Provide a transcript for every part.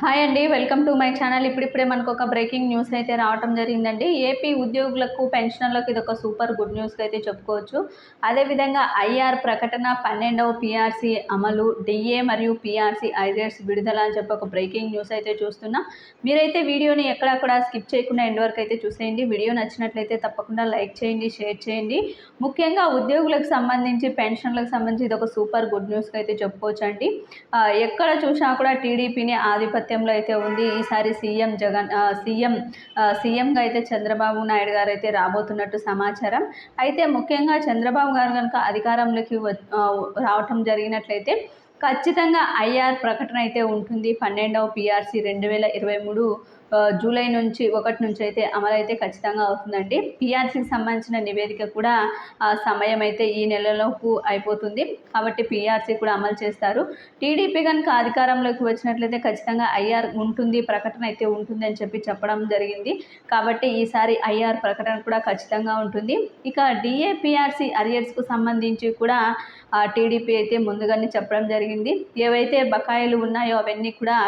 Hi అండి welcome to my channel. ఇప్పుడిప్పుడే మనకు ఒక బ్రేకింగ్ న్యూస్ అయితే రావటం జరిగిందండి. ఏపీ ఉద్యోగులకు పెన్షనర్లకు ఇది ఒక సూపర్ గుడ్ న్యూస్గా అయితే చెప్పుకోవచ్చు. అదేవిధంగా ఐఆర్ ప్రకటన పన్నెండవ పీఆర్సీ అమలు డిఏ మరియు పీఆర్సీ ఐరియర్స్ విడుదల అని చెప్పి ఒక బ్రేకింగ్ న్యూస్ అయితే చూస్తున్నాం. మీరైతే వీడియోని ఎక్కడా కూడా స్కిప్ చేయకుండా ఎండ్ వరకు అయితే చూసేయండి. వీడియో నచ్చినట్లయితే తప్పకుండా లైక్ చేయండి షేర్ చేయండి. ముఖ్యంగా ఉద్యోగులకు సంబంధించి పెన్షన్లకు సంబంధించి ఇది ఒక సూపర్ గుడ్ న్యూస్గా అయితే చెప్పుకోవచ్చు అండి ఎక్కడ చూసినా కూడా టీడీపీని నేపథ్యంలో అయితే ఉంది. ఈసారి సీఎం జగన్ సీఎం సీఎంగా అయితే చంద్రబాబు నాయుడు గారు అయితే రాబోతున్నట్టు సమాచారం. అయితే ముఖ్యంగా చంద్రబాబు గారు కనుక అధికారంలోకి వ- రావటం జరిగినట్లయితే ఖచ్చితంగా ఐఆర్ ప్రకటన అయితే ఉంటుంది. పన్నెండవ పిఆర్సీ రెండు వేల ఇరవై మూడు జూలై నుంచి ఒకటి నుంచి అయితే అమలు అయితే ఖచ్చితంగా అవుతుందండి. పిఆర్సీకి సంబంధించిన నివేదిక కూడా ఆ, సమయం అయితే ఈ నెలలోపు అయిపోతుంది. కాబట్టి పిఆర్సీ కూడా అమలు చేస్తారు. టీడీపీ కనుక అధికారంలోకి వచ్చినట్లయితే ఖచ్చితంగా ఐఆర్ ఉంటుంది ప్రకటన అయితే ఉంటుంది అని చెప్పి చెప్పడం జరిగింది. కాబట్టి ఈసారి ఐఆర్ ప్రకటన కూడా ఖచ్చితంగా ఉంటుంది. ఇక డిఏపిఆర్సి అరియర్స్కు సంబంధించి కూడా ఆ, టీడీపీ అయితే ముందుగానే చెప్పడం జరిగింది. ఏవైతే బకాయిలు ఉన్నాయో అవన్నీ కూడా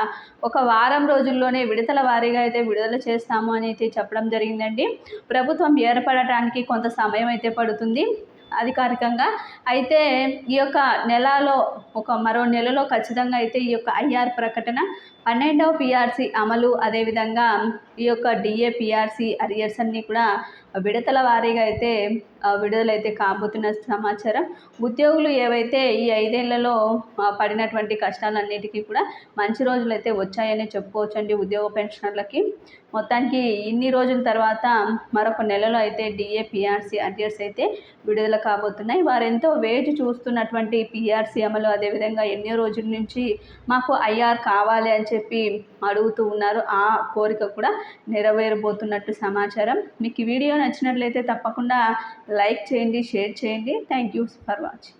ఒక వారం రోజుల్లోనే విడతల వారి భారీగా అయితే విడుదల చేస్తాము అని అయితే చెప్పడం జరిగిందండి. ప్రభుత్వం ఏర్పడటానికి కొంత సమయం అయితే పడుతుంది అధికారికంగా. అయితే ఈ యొక్క నెలలో ఒక మరో నెలలో ఖచ్చితంగా అయితే ఈ యొక్క ఐఆర్ ప్రకటన పన్నెండవ పిఆర్సీ అమలు అదేవిధంగా ఈ యొక్క డిఏ పిఆర్సీ అరియర్స్ అన్నీ కూడా విడతల వారీగా అయితే విడుదలైతే కాబోతున్న సమాచారం. ఉద్యోగులు ఏవైతే ఈ ఐదేళ్ళలో పడినటువంటి కష్టాలన్నిటికీ కూడా మంచి రోజులు అయితే వచ్చాయని చెప్పుకోవచ్చండి ఉద్యోగ పెన్షనర్లకి. మొత్తానికి ఇన్ని రోజుల తర్వాత మరొక నెలలో అయితే డిఏ పిఆర్సీ అడ్యర్స్ అయితే విడుదల కాబోతున్నాయి. వారెంతో వేచి చూస్తున్నటువంటి పిఆర్సీ అమలు అదేవిధంగా ఎన్నో రోజుల నుంచి మాకు ఐఆర్ కావాలి అని చెప్పి అడుగుతూ ఉన్నారు. ఆ కోరిక కూడా నెరవేరబోతున్నట్టు సమాచారం. మీకు ఈ వీడియో నచ్చినట్లయితే తప్పకుండా లైక్ చేయండి షేర్ చేయండి. Thank you for watching